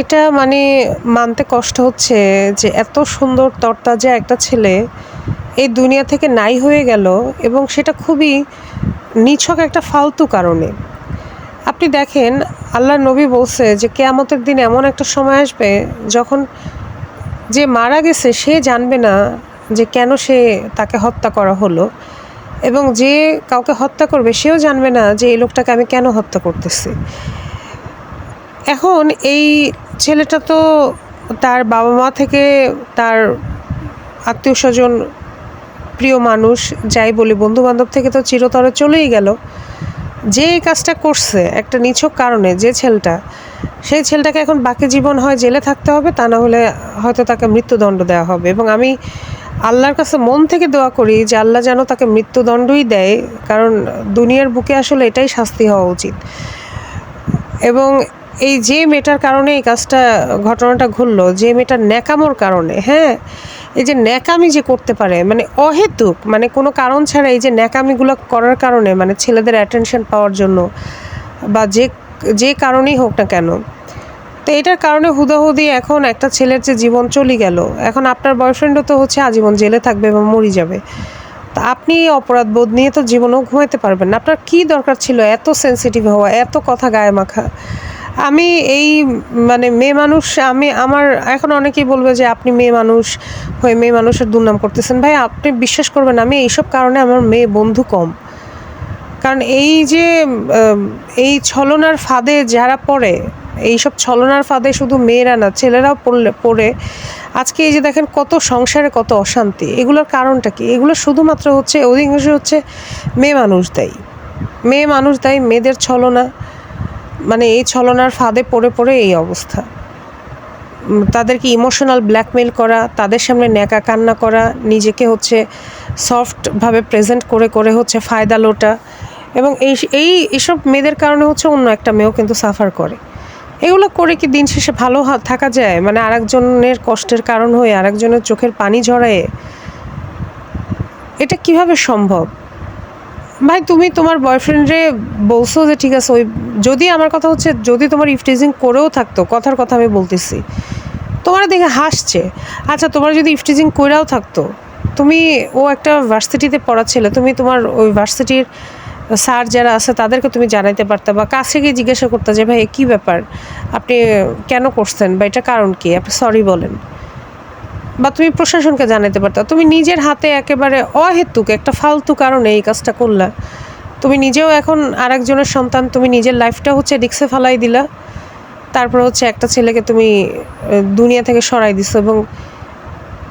এটা মানে মানতে কষ্ট হচ্ছে যে এত সুন্দর তরতাজা একটা ছেলে এই দুনিয়া থেকে নাই হয়ে গেল এবং সেটা খুবই নিছক একটা ফালতু কারণে। আপনি দেখেন আল্লাহ নবী বলছে যে কেয়ামতের দিন এমন একটা সময় আসবে যখন যে মারা গেছে সে জানবে না যে কেন সে তাকে হত্যা করা হলো এবং যে কাউকে হত্যা করবে সেও জানবে না যে এই লোকটাকে আমি কেন হত্যা করতেছি। এখন এই ছেলেটা তো তার বাবা মা থেকে তার আত্মীয় স্বজন, প্রিয় মানুষ, যাই বলি বন্ধু বান্ধব থেকে তো চিরতরে চলেই গেল। যে এই কাজটা করছে একটা নিছক কারণে, যে ছেলেটা, সেই ছেলেটাকে এখন বাকি জীবন হয় জেলে থাকতে হবে, তা না হলে হয়তো তাকে মৃত্যুদণ্ড দেওয়া হবে। এবং আমি আল্লাহর কাছে মন থেকে দোয়া করি যে আল্লাহ যেন তাকে মৃত্যুদণ্ডই দেয়, কারণ দুনিয়ার বুকে আসলে এটাই শাস্তি হওয়া উচিত। এবং এই যে মেয়েটার কারণে এই কাজটা, ঘটনাটা ঘটলো, যে মেয়েটার ন্যাকামোর কারণে হ্যাঁ? এই যে ন্যাকামি যে করতে পারে মানে অহেতুক মানে কোনো কারণ ছাড়া এই যে ন্যাকামিগুলো করার কারণে মানে ছেলেদের অ্যাটেনশন পাওয়ার জন্য, বা যে যে কারণেই হোক না কেন। তো এটার কারণে হুদাহুদি এখন একটা ছেলের যে জীবন চলে গেল, এখন আপনার বয়ফ্রেন্ডও তো হচ্ছে আজীবন জেলে থাকবে বা মরি যাবে। তা আপনি অপরাধ বোধ নিয়ে তো জীবনেও ঘুমাইতে পারবেন না। আপনার কী দরকার ছিল এত সেন্সিটিভ হওয়া, এত কথা গায়ে মাখা? আমি এই মানে মেয়ে মানুষ, আমি, আমার, এখন অনেকেই বলবে যে আপনি মেয়ে মানুষ হয়ে মেয়ে মানুষের দুর্নাম করতেছেন। ভাই, আপনি বিশ্বাস করবেন আমি এইসব কারণে আমার মেয়ে বন্ধু কম। কারণ এই যে এই ছলনার ফাঁদে যারা পড়ে, এইসব ছলনার ফাঁদে শুধু মেয়েরা না, ছেলেরাও পড়লে, পড়ে। আজকে এই যে দেখেন কত সংসারে কত অশান্তি, এগুলোর কারণটা কি? এগুলো শুধুমাত্র হচ্ছে, অধিকাংশ হচ্ছে মেয়ে মানুষ দেয়। মেয়ে মানুষ দেয়, মেয়েদের ছলনা। মানে এই ছলনার ফাঁদে পড়ে পড়ে এই অবস্থা। তাদেরকে ইমোশনাল ব্ল্যাকমেল করা, তাদের সামনে ন্যাকা কান্না করা, নিজেকে হচ্ছে সফটভাবে প্রেজেন্ট করে করে হচ্ছে ফায়দা লোটা এবং এই এই, এসব মেয়েদের কারণে হচ্ছে অন্য একটা মেয়েও কিন্তু সাফার করে। এগুলো করে কি দিন শেষে ভালো থাকা যায়? মানে আরেকজনের কষ্টের কারণ হয়ে আরেকজনের চোখের পানি ঝরায়ে এটা কীভাবে সম্ভব? ভাই, তুমি তোমার বয়ফ্রেন্ডে বলছো যে ঠিক আছে, ওই যদি আমার কথা হচ্ছে, যদি তোমার ইফটিজিং করেও থাকতো, কথার কথা আমি বলতেছি, তোমার দেখে হাসছে। আচ্ছা তোমার যদি ইফটিজিং করেও থাকতো, তুমি, ও একটা ভার্সিটিতে পড়া ছেলে, তুমি তোমার ওই ভার্সিটির স্যার যারা আছে, তাদেরকে তুমি জানাইতে পারতে বা কাছে গিয়ে জিজ্ঞাসা করতে যে, ভাই কী ব্যাপার? আপনি কেন করছেন বা এটা কারণ কি? আপনি সরি বলেন। বা তুমি প্রশাসনকে জানাতে পারতা। তুমি নিজের হাতে একেবারে অহেতুক, একটা ফালতু কারণে এই কাজটা করলা। তুমি নিজেও এখন আরেকজনের সন্তান, তুমি নিজের লাইফটা হচ্ছে রিক্সে ফালাই দিলা। তারপর হচ্ছে একটা ছেলেকে তুমি দুনিয়া থেকে সরাই দিছো এবং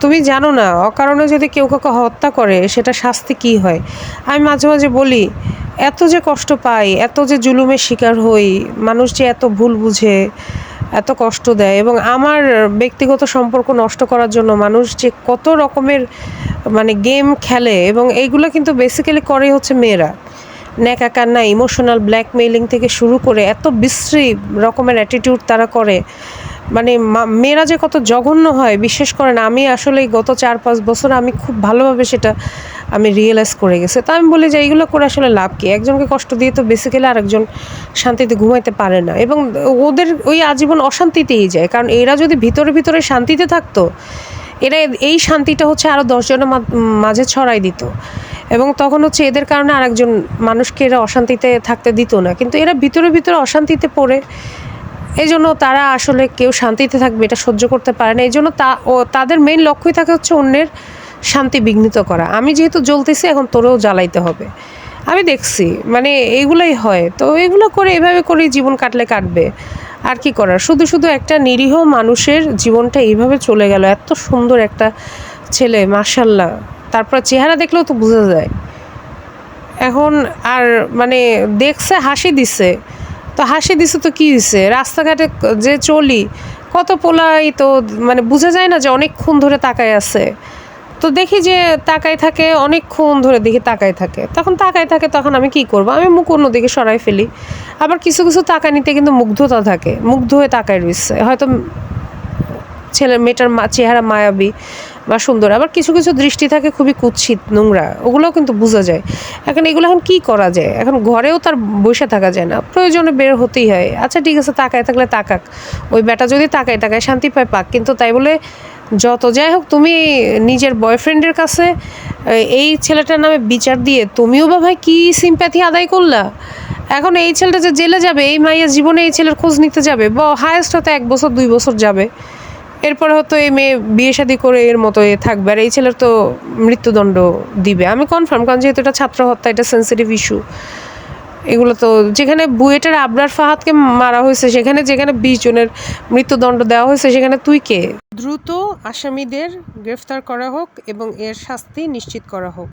তুমি জানো না, অকারণে যদি কেউ কাউকে হত্যা করে, সেটা শাস্তি কি হয়? আমি মাঝে মাঝে বলি, এত যে কষ্ট পাই, এত যে জুলুমের শিকার হই, মানুষ যে এত ভুল বুঝে এত কষ্ট দেয় এবং আমার ব্যক্তিগত সম্পর্ক নষ্ট করার জন্য মানুষ যে কত রকমের মানে গেম খেলে এবং এইগুলো কিন্তু বেসিক্যালি করে হচ্ছে মেয়েরা। ন্যাকা কান্না ইমোশনাল ব্ল্যাকমেইলিং থেকে শুরু করে এত বিশ্রী রকমের অ্যাটিটিউড তারা করে। মানে মেয়েরা যে কত জঘন্য হয়, বিশ্বাস করেন আমি আসলে গত চার পাঁচ বছর আমি খুব ভালোভাবে সেটা আমি রিয়েলাইজ করে গেছি। তো আমি বলি যে, এইগুলো করে আসলে লাভ কী? একজনকে কষ্ট দিয়ে তো বেসিক্যালি আরেকজন শান্তিতে ঘুমাইতে পারে না। এবং ওদের ওই আজীবন অশান্তিতেই যায়। কারণ এরা যদি ভিতরে ভিতরে শান্তিতে থাকতো, এরা এই শান্তিটা হচ্ছে আরও দশজনের মাঝে ছড়াই দিত। এবং তখন হচ্ছে এদের কারণে আরেকজন মানুষকে এরা অশান্তিতে থাকতে দিত না। কিন্তু এরা ভিতরে ভিতরে অশান্তিতে পড়ে। এই জন্য তারা আসলে কেউ শান্তিতে থাকবে, এটা সহ্য করতে পারে না। এই জন্য তা, ও, তাদের মেইন লক্ষ্যই থাকে হচ্ছে অন্যের শান্তি বিঘ্নিত করা। আমি যেহেতু জ্বলতেছি, এখন তোরেও জ্বালাইতে হবে। আমি দেখছি মানে এইগুলোই হয়। তো এগুলো করে এভাবে করেই জীবন কাটলে কাটবে। আর কি করার? শুধু শুধু একটা নিরীহ মানুষের জীবনটা এইভাবে চলে গেল। এত সুন্দর একটা ছেলে মার্শাল্লাহ তারপর চেহারা দেখলেও তো বোঝা যায়। এখন আর মানে দেখছে, হাসি দিছে। তো হাসি দিছে তো কি দিছে? রাস্তাঘাটে যে চলি, কত পোলাই তো মানে বোঝা যায় না যে অনেকক্ষণ ধরে তাকায় আছে। তো দেখি যে তাকায় থাকে, অনেকক্ষণ ধরে দেখি তাকায় থাকে। তখন তাকায় থাকে, তখন আমি কি করব? আমি মুখ অন্যদিকে সরাই ফেলি। আবার কিছু কিছু তাকানিতে কিন্তু মুগ্ধতা থাকে। মুগ্ধ হয়ে তাকায় রয়েছে। হয়তো ছেলে, মেয়েটার মা, চেহারা মায়াবী। বা সুন্দর, আবার কিছু কিছু দৃষ্টি থাকে খুবই কুৎসিত, নোংরা, ওগুলোও কিন্তু বোঝা যায়। এখন এগুলো এখন কি করা যায়? এখন ঘরেও তার বসে থাকা যায় না, প্রয়োজনে বের হতেই হয়। আচ্ছা ঠিক আছে, তাকায় থাকলে তাকাক, ওই বেটা যদি তাকায় তাকায় শান্তি পায়, পাক। কিন্তু তাই বলে যত যাই হোক, তুমি নিজের বয়ফ্রেন্ডের কাছে এই ছেলেটার নামে বিচার দিয়ে তুমিও বা ভাই কী সিম্প্যাথি আদায় করলা? এখন এই ছেলেটা যে জেলে যাবে, এই মাইয়া জীবনে এই ছেলের খোঁজ নিতে যাবে, বা হায়েস্ট হয়তো এক বছর, দুই বছর যাবে। এরপরে হয়তো এই মেয়ে বিয়ে শাদী করে এর মতো এ থাকবে, আর এই ছেলের তো মৃত্যুদণ্ড দিবে। আমি কনফার্ম কারণ যেহেতু এটা ছাত্র হত্যা, এটা সেন্সিটিভ ইস্যু এগুলো তো যেখানে বুয়েটের আবরার ফাহাদকে মারা হয়েছে, সেখানে যেখানে বিশ জনের মৃত্যুদণ্ড দেওয়া হয়েছে, সেখানে তুই কে? দ্রুত আসামিদের গ্রেফতার করা হোক এবং এর শাস্তি নিশ্চিত করা হোক।